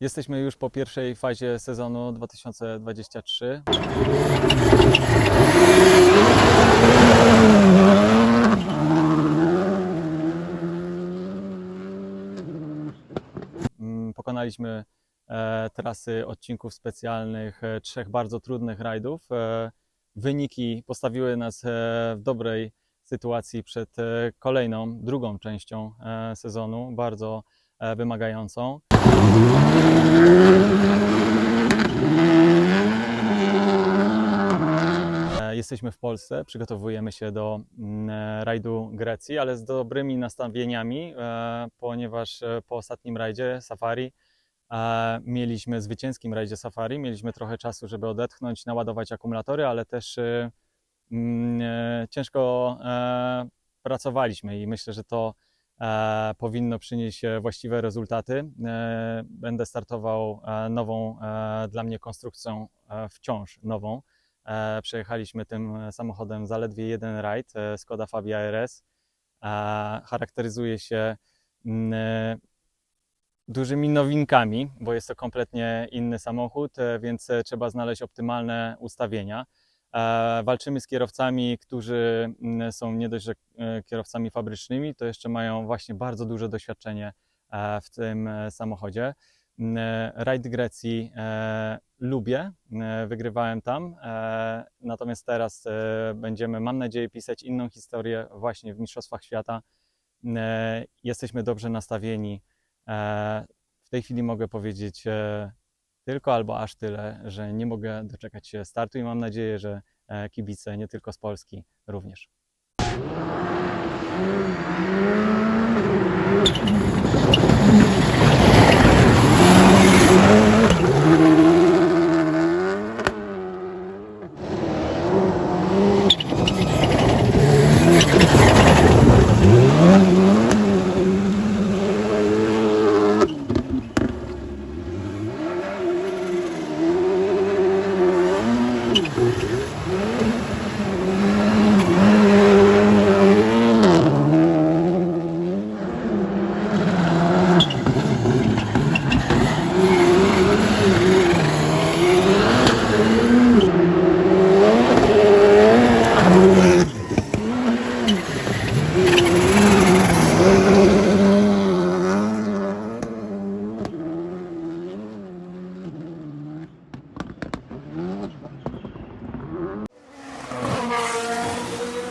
Jesteśmy już po pierwszej fazie sezonu 2023. Mm, Pokonaliśmy e, trasy odcinków specjalnych, e, trzech bardzo trudnych rajdów. E, wyniki postawiły nas w dobrej sytuacji przed kolejną, drugą częścią sezonu, bardzo wymagającą. E, Jesteśmy w Polsce, przygotowujemy się do mm, e, rajdu Grecji, ale z dobrymi nastawieniami, e, ponieważ po ostatnim rajdzie Safari mieliśmy zwycięskim rajdzie Safari, mieliśmy trochę czasu, żeby odetchnąć, naładować akumulatory, ale też mm, ciężko pracowaliśmy i myślę, że to powinno przynieść e, właściwe rezultaty. E, Będę startował e, nową e, dla mnie konstrukcją, e, wciąż nową. E, Przejechaliśmy tym samochodem zaledwie jeden rajd, e, Skoda Fabia RS. E, Charakteryzuje się mm, e, dużymi nowinkami, bo jest to kompletnie inny samochód, e, więc e, trzeba znaleźć optymalne ustawienia. Walczymy z kierowcami, którzy mm, są nie dość, że e, kierowcami fabrycznymi, to jeszcze mają właśnie bardzo duże doświadczenie e, w tym e, samochodzie. Mm, Rajd Grecji lubię, wygrywałem tam, natomiast teraz będziemy, mam nadzieję, pisać inną historię właśnie w Mistrzostwach Świata. E, Jesteśmy dobrze nastawieni. W tej chwili mogę powiedzieć tylko albo aż tyle, że nie mogę doczekać się startu i mam nadzieję, że e, kibice nie tylko z Polski również. Okay.